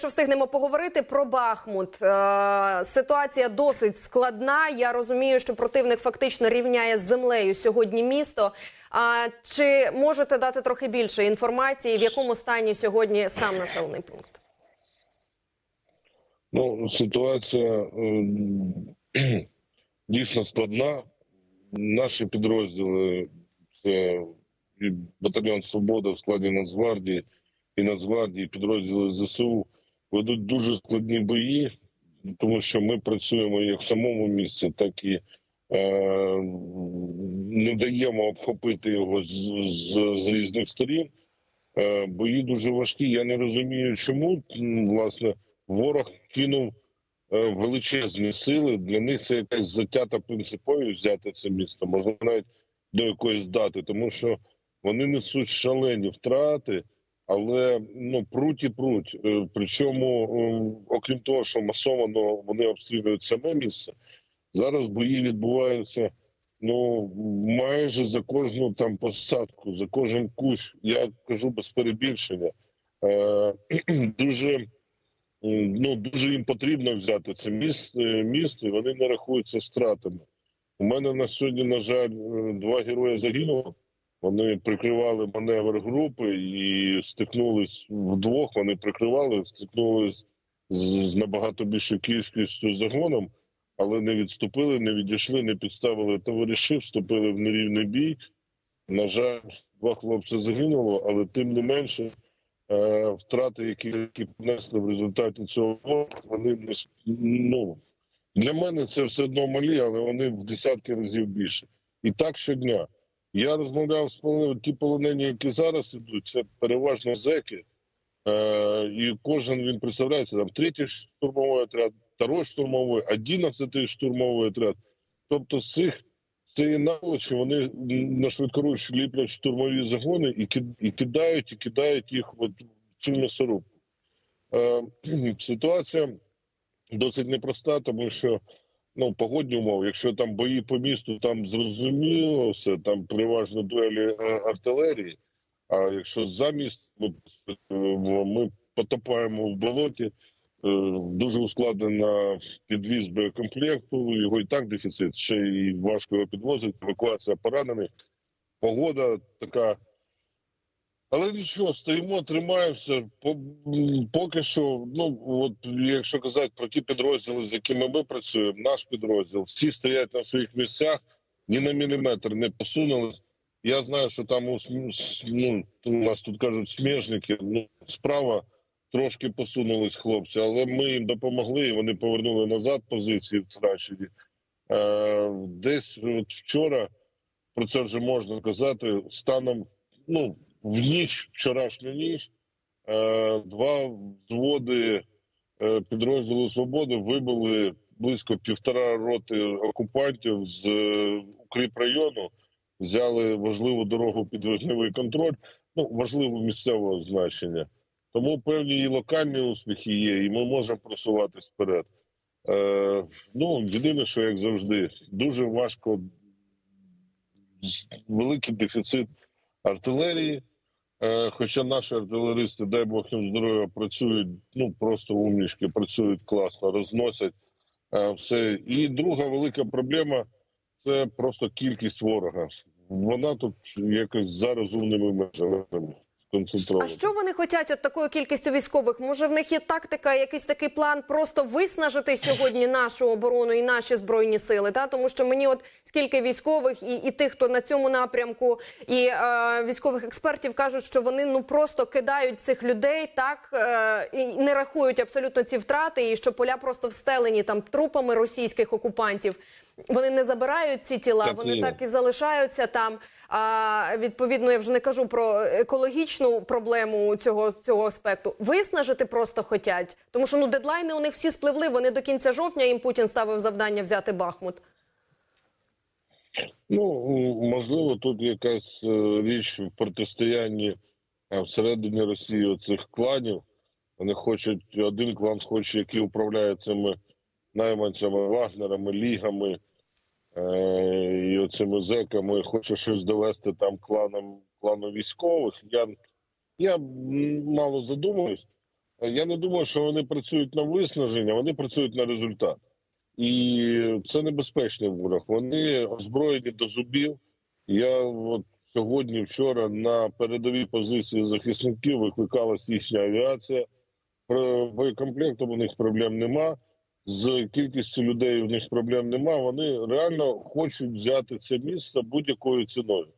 Що встигнемо поговорити про Бахмут? Е, ситуація досить складна. Я розумію, що противник фактично рівняє з землею сьогодні місто. А чи можете дати трохи більше інформації, в якому стані сьогодні сам населений пункт? Ну, ситуація е, дійсно складна. Наші підрозділи це батальйон Свобода в складі Нацгвардії і Нацгвардії, підрозділи ЗСУ ведуть дуже складні бої, тому що ми працюємо як в самому місці, так і е, не даємо обхопити його з, з, з різних сторін. Е, бої дуже важкі. Я не розумію, чому власне ворог кинув е, величезні сили. Для них це якась затята принциповість взяти це місто, можливо, навіть до якоїсь дати, тому що вони несуть шалені втрати, але ну пруть і пруть. Е, Причому, е, окрім того, що масовано вони обстрілюють саме місце. Зараз бої відбуваються ну майже за кожну там посадку, за кожен кущ. Я кажу без перебільшення. Е, дуже ну дуже їм потрібно взяти це місто, місто, і вони не рахуються втратами. У мене на сьогодні, на жаль, е, два герої загинули. Вони прикривали маневр групи і стикнулись вдвох. Вони прикривали, стикнулись з, набагато більшою кількістю загоном, але не відступили, не відійшли, не підставили товаришів, вступили в нерівний бій. На жаль, два хлопці загинуло, але тим не менше е, втрати, які, які понесли в результаті цього, вони не ну для мене це все одно малі, але вони в десятки разів більше. І так щодня. Я розмовляв з ті полонені, які зараз ідуть, це переважно зеки. Е, і кожен він представляється там третій штурмовий отряд, второй штурмовий, одинадцятий штурмовий отряд. Тобто з цих цієї наволочі вони на швидкоруч ліплять штурмові загони і, і кидають, і кидають їх в цю м'ясорубку. Е, ситуація досить непроста, тому що ну, погодні умови, якщо там бої по місту, там зрозуміло все, там переважно дуелі е, артилерії. А якщо за міст ми, е, потопаємо в болоті, е, дуже ускладнена підвіз боєкомплекту, його і так дефіцит, ще й важко його підвозити, евакуація поранених. Погода така. Але нічого, стоїмо, тримаємося. Поки що, ну от якщо казати про ті підрозділи, з якими ми працюємо, наш підрозділ, всі стоять на своїх місцях, ні на міліметр не посунулись. Я знаю, що там у, ну, у нас тут кажуть сміжники, ну, справа трошки посунулись хлопці, але ми їм допомогли, і вони повернули назад позиції втрачені. Е, десь от вчора, про це вже можна казати, станом ну, в ніч, вчорашню ніч, е, два взводи е, підрозділу Свободи вибили близько півтора роти окупантів з е, укріп району, взяли важливу дорогу під вогневий контроль, ну важливо місцевого значення. Тому певні і локальні успіхи є, і ми можемо просуватись вперед. Е, ну, єдине, що як завжди, дуже важко великий дефіцит артилерії. Е, хоча наші артилеристи, дай Бог їм здоров'я, працюють ну просто умнішки, працюють класно, розносять е, все. І друга велика проблема це просто кількість ворога. Вона тут якось за розумними межами А що вони хочуть от такою кількістю військових? Може, в них є тактика, якийсь такий план просто виснажити сьогодні нашу оборону і наші збройні сили? Та тому що мені, от скільки військових і, і тих, хто на цьому напрямку, і е, військових експертів кажуть, що вони ну просто кидають цих людей, так е, і не рахують абсолютно ці втрати, і що поля просто встелені там трупами російських окупантів. Вони не забирають ці тіла, Так вони є. так і залишаються там. А відповідно, я вже не кажу про екологічну проблему цього цього аспекту. Виснажити просто хотять, тому що ну дедлайни у них всі спливли. Вони до кінця жовтня їм Путін ставив завдання взяти Бахмут. Ну можливо, тут якась е, річ в протистоянні е, всередині Росії оцих кланів. Вони хочуть один клан хоче, який управляє цими найманцями, вагнерами, лігами і оцими зеками, хоче щось довести там кланам клану військових. Я, я мало задумуюсь. Я не думаю, що вони працюють на виснаження, вони працюють на результат. І це небезпечний ворог. Вони озброєні до зубів. Я от сьогодні, вчора на передовій позиції захисників викликалась їхня авіація. Про боєкомплектом у них проблем нема. З кількістю людей у них проблем нема. Вони реально хочуть взяти це місце будь-якою ціною.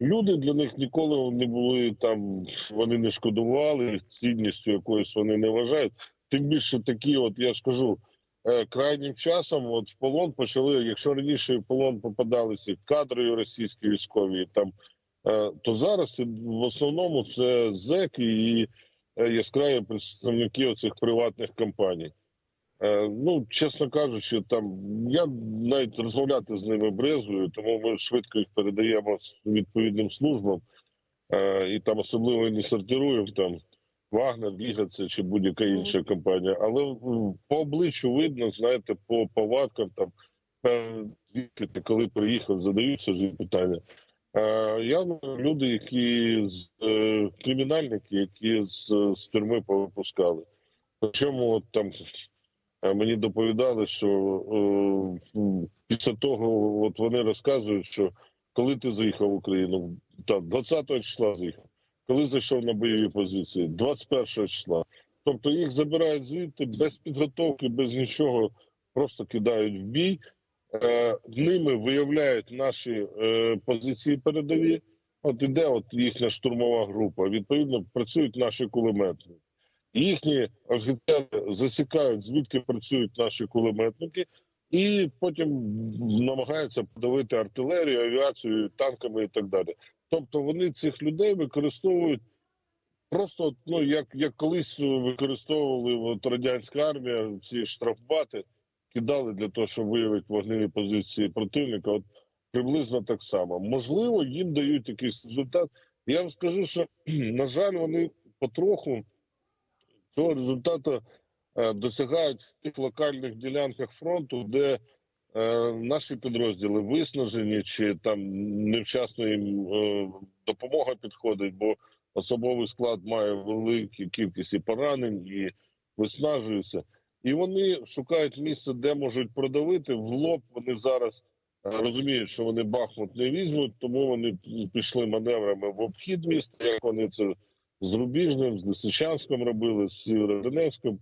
Люди для них ніколи не були там, вони не шкодували цінністю якоюсь вони не вважають. Тим більше такі, от я ж кажу, е, крайнім часом, от в полон почали, якщо раніше в полон попадалися кадри російські військові, там е, то зараз в основному це зеки і е, яскраві представники оцих приватних компаній. Е, Ну, чесно кажучи, там я навіть розмовляти з ними брезгую, тому ми швидко їх передаємо відповідним службам е, і там особливо не сортируємо там Вагнер, Лігаце чи будь-яка інша компанія. Але по обличчю видно, знаєте, по повадкам там звідки ти коли приїхав, задаються ж питання. Е, Явно люди, які з кримінальники, які з, з тюрми повипускали. Причому от там мені доповідали, що е, після того от вони розказують, що коли ти заїхав в Україну, там 20 числа заїхав, коли зайшов на бойові позиції, 21 числа. Тобто їх забирають звідти без підготовки, без нічого, просто кидають в бій. Е, ними виявляють наші е, позиції передові. От іде от їхня штурмова група. Відповідно, працюють наші кулеметники. Їхні офіцери засікають, звідки працюють наші кулеметники, і потім намагаються подавити артилерію, авіацію, танками і так далі. Тобто вони цих людей використовують просто ну, як, як колись використовували от, радянська армія, ці штрафбати кидали для того, щоб виявити вогневі позиції противника. От приблизно так само. Можливо, їм дають якийсь результат. Я вам скажу, що на жаль, вони потроху цього результату е, досягають в тих локальних ділянках фронту, де е, наші підрозділи виснажені, чи там невчасно їм е, допомога підходить, бо особовий склад має велику кількість і поранень, і виснажується. І вони шукають місце, де можуть продавити в лоб. Вони зараз розуміють, що вони Бахмут не візьмуть, тому вони пішли маневрами в обхід міста, як вони це з Рубіжним, з Лисичанськом робили, з Сєвєродонецьком.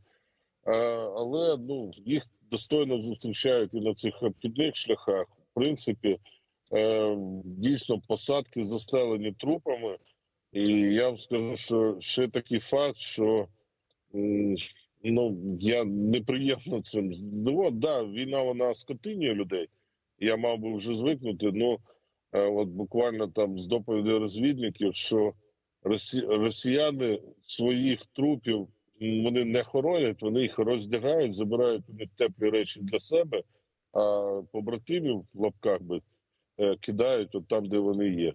Але ну їх достойно зустрічають і на цих обхідних шляхах. В принципі, е, дійсно посадки застелені трупами. І я вам скажу, що ще такий факт, що ну я неприємно цим ну, да, війна вона скотинює людей. Я мав би вже звикнути. Ну е, от буквально там з доповідей розвідників, що росіяни своїх трупів вони не хоронять, вони їх роздягають, забирають у них теплі речі для себе, а побратимів в лапках би е, кидають от там, де вони є.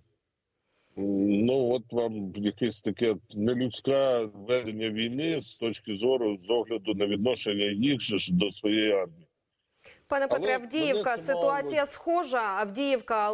Ну, от вам якесь таке нелюдське ведення війни з точки зору, з огляду на відношення їх же ж до своєї армії. Пане Петре, Але Авдіївка, мало ситуація схожа. Авдіївка